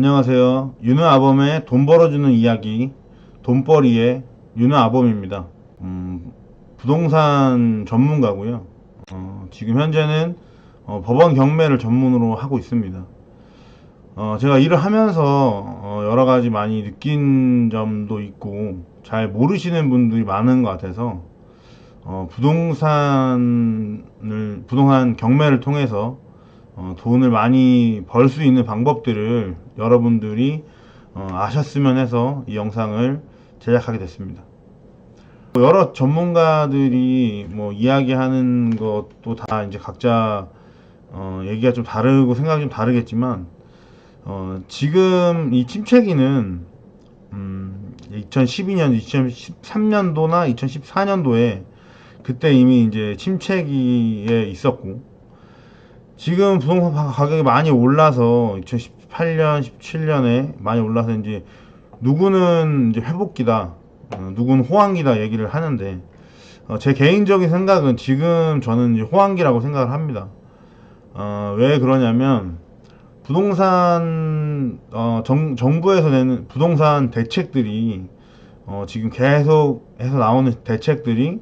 안녕하세요. 유느 아범의 돈 벌어주는 이야기, 돈벌이의 유느 아범입니다. 음, 부동산 전문가고요. 어, 지금 현재는 어, 법원 경매를 전문으로 하고 있습니다. 어, 제가 일을 하면서 어, 여러 가지 많이 느낀 점도 있고 잘 모르시는 분들이 많은 것 같아서 어, 부동산을 부동산 경매를 통해서 어, 돈을 많이 벌 수 있는 방법들을 여러분들이 어, 아셨으면 해서 이 영상을 제작하게 됐습니다. 여러 전문가들이 뭐 이야기하는 것도 다 이제 각자 어, 얘기가 좀 다르고 생각이 좀 다르겠지만 어, 지금 이 침체기는 음, 2012년, 2013년도나 2014년도에 그때 이미 이제 침체기에 있었고 지금 부동산 가격이 많이 올라서 2018년, 17년에 많이 올라서 이제 누구는 이제 회복기다, 어, 누구는 호황기다 얘기를 하는데 어, 제 개인적인 생각은 지금 저는 이제 호황기라고 생각을 합니다. 어, 왜 그러냐면 부동산 어, 정, 정부에서 내는 부동산 대책들이 어, 지금 계속 해서 나오는 대책들이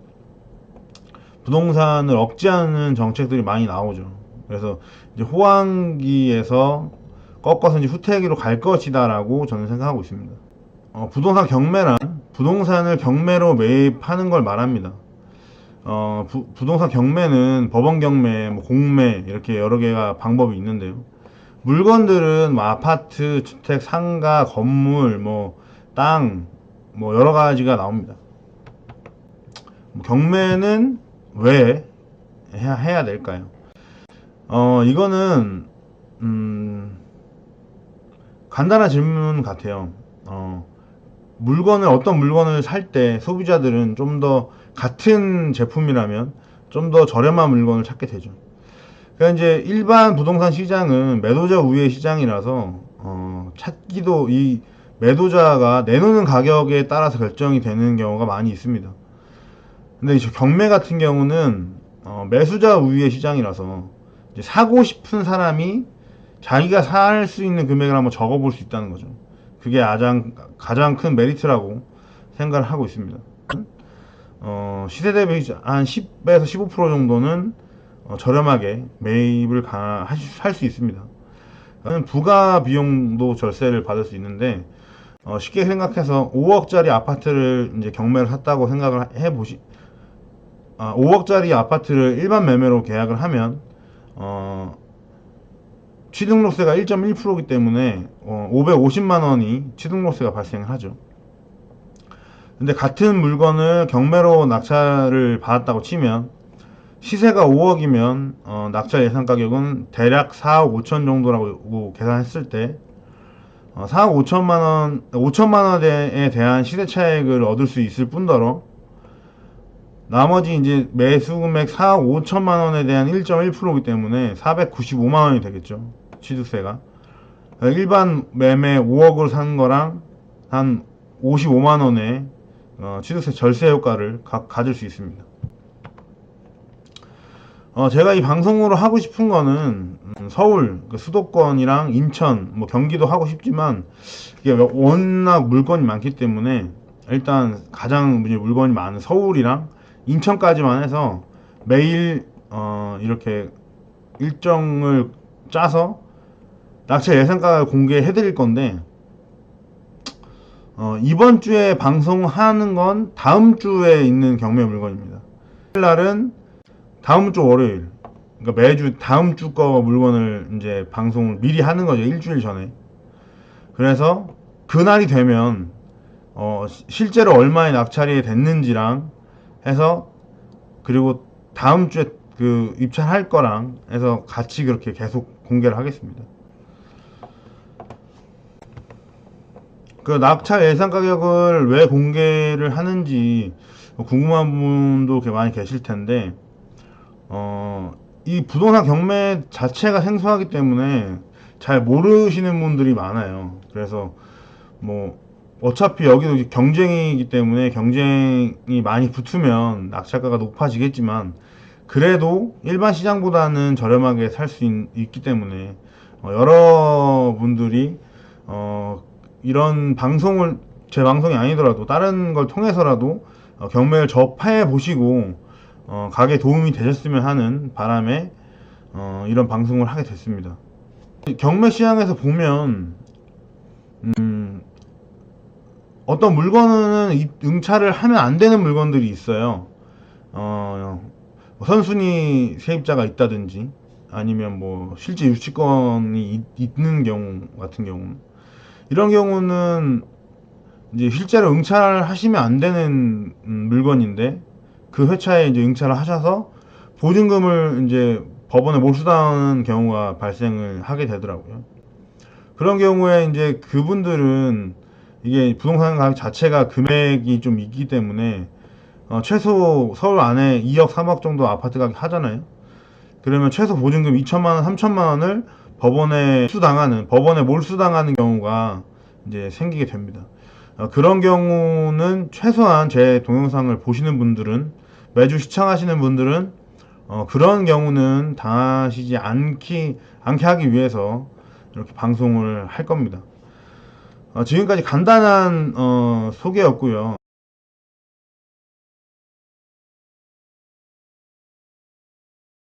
부동산을 억제하는 정책들이 많이 나오죠. 그래서 이제 호황기에서 꺾어서 이제 후퇴기로 갈 것이다라고 저는 생각하고 있습니다. 어, 부동산 경매란 부동산을 경매로 매입하는 걸 말합니다. 어, 부, 부동산 경매는 법원 경매, 뭐 공매 이렇게 여러 개가 방법이 있는데요. 물건들은 뭐 아파트, 주택, 상가, 건물, 뭐 땅, 뭐 여러 가지가 나옵니다. 뭐 경매는 왜 해야, 해야 될까요? 어, 이거는, 음, 간단한 질문 같아요. 어, 물건을, 어떤 물건을 살 때 소비자들은 좀 더 같은 제품이라면 좀 더 저렴한 물건을 찾게 되죠. 그러니까 이제 일반 부동산 시장은 매도자 우위의 시장이라서, 어, 찾기도 이 매도자가 내놓는 가격에 따라서 결정이 되는 경우가 많이 있습니다. 근데 이제 경매 같은 경우는, 어, 매수자 우위의 시장이라서 사고 싶은 사람이 자기가 살 수 있는 금액을 한번 적어볼 수 있다는 거죠. 그게 가장, 가장 큰 메리트라고 생각을 하고 있습니다. 어, 시세 대비 한 10에서 15% 정도는 어, 저렴하게 매입을 할수 있습니다. 부가 비용도 절세를 받을 수 있는데 어, 쉽게 생각해서 5억짜리 아파트를 이제 경매를 샀다고 생각을 해보시 아, 5억짜리 아파트를 일반 매매로 계약을 하면 어, 취등록세가 1.1%이기 때문에 어, 550만 원이 취등록세가 발생을 하죠. 근데 같은 물건을 경매로 낙찰을 받았다고 치면 시세가 5억이면 어, 낙찰 예상 가격은 대략 4억 5천 정도라고 계산했을 때 어, 4억 5천만 원, 5천만 원에 대한 시세 차익을 얻을 수 있을 뿐더러 나머지 이제 매수 금액 4억 5천만 원에 대한 1.1%이기 때문에 495만 원이 되겠죠. 취득세가. 일반 매매 5억을 산 거랑 한 55만 원의 어, 취득세 절세 효과를 가, 가질 수 있습니다. 어, 제가 이 방송으로 하고 싶은 거는 음, 서울 그 수도권이랑 인천 뭐 경기도 하고 싶지만 이게 워낙 물건이 많기 때문에 일단 가장 물건이 많은 서울이랑 인천까지만 해서 매일 어 이렇게 일정을 짜서 낙찰 예상가를 공개해 드릴 건데 어 이번 주에 방송하는 건 다음 주에 있는 경매 물건입니다. 날은 다음 주 월요일 그러니까 매주 다음 주 거 물건을 이제 방송을 미리 하는 거죠 일주일 전에 그래서 그날이 되면 어 실제로 얼마의 낙찰이 됐는지랑 해서 그리고 다음 주에 그 입찰할 거랑 해서 같이 그렇게 계속 공개를 하겠습니다. 그 낙찰 예상 가격을 왜 공개를 하는지 궁금한 분도 많이 계실 텐데 어, 이 부동산 경매 자체가 생소하기 때문에 잘 모르시는 분들이 많아요. 그래서 뭐 어차피 여기도 경쟁이기 때문에 경쟁이 많이 붙으면 낙찰가가 높아지겠지만 그래도 일반 시장보다는 저렴하게 살 수 있기 때문에 어, 여러분들이 어, 이런 방송을 제 방송이 아니더라도 다른 걸 통해서라도 어, 경매를 접해 보시고 어, 가게 도움이 되셨으면 하는 바람에 어, 이런 방송을 하게 됐습니다. 경매 시장에서 보면 음, 어떤 물건은 이- 응찰을 하면 안 되는 물건들이 있어요. 어, 뭐 선순위 세입자가 있다든지 아니면 뭐 실제 유치권이 있- 있는 경우 같은 경우 이런 경우는 이제 실제로 응찰하시면 안 되는 음, 물건인데 그 회차에 이제 응찰을 하셔서 보증금을 이제 법원에 몰수당하는 경우가 발생을 하게 되더라고요. 그런 경우에 이제 그분들은 이게 부동산 가격 자체가 금액이 좀 있기 때문에 어, 최소 서울 안에 2억, 3억 정도 아파트 가격 하잖아요. 그러면 최소 보증금 2천만 원, 3천만 원을 법원에 수당하는 법원에 몰수당하는 경우가 이제 생기게 됩니다. 어, 그런 경우는 최소한 제 동영상을 보시는 분들은 매주 시청하시는 분들은 어, 그런 경우는 당하시지 않기 않게 하기 위해서 이렇게 방송을 할 겁니다. 어, 지금까지 간단한 어, 소개였고요.